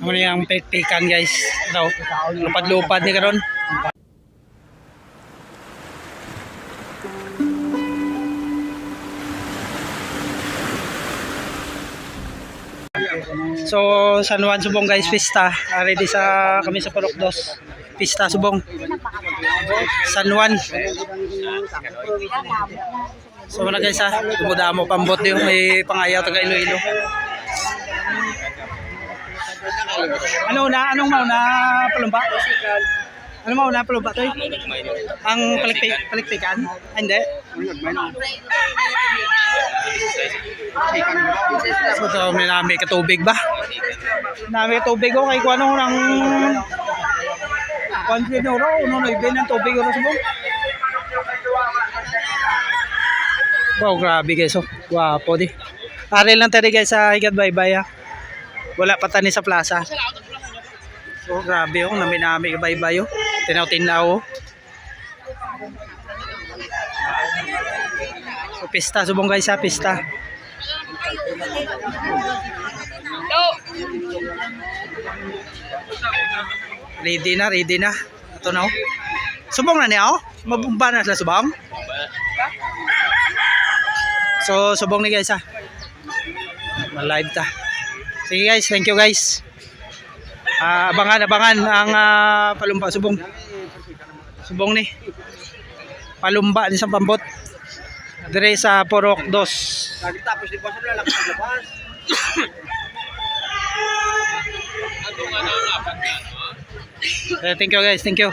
Ano yung pikan guys. Daw. Lupad-lupad ni karon. So, San Juan Subong guys, pista. Ah, Ready sa kami sa Purok Dos. Pista Subong. San Juan. So, wala guys ha. Tumuda mo pambot yung may pangayaw taga Iloilo. Ano na? Anong mauna? Palumba? Ano mauna? Palumba to? Ang palikpik palikpikan? Ah, hindi. So, so may nami katubig ba? Nami katubig ko kay kuano ng Kwan sinuro, uno na ibig ng tubig ko sa Wow, grabe guys. Oh. Wapo di. Ari lang tayo guys sa Higad Bye Bye ah. Wala pa tani sa plaza. So grabe oh, nami-nami Bye Bye oh. Tinaw-tinaw oh. So pista subong guys sa pista. Ready na, ready na. Ito na oh. Subong na niya oh. Mabumba na sila subong. So, subong ni guys ha. Live ta. Sige guys, thank you guys. Ah, abangan, abangan ang ah, palumba subong. Subong ni. Palumba ni sa pambot. Dire sa Porok 2. Tapos di ba sa lalaki sa labas? Eh, thank you guys, thank you.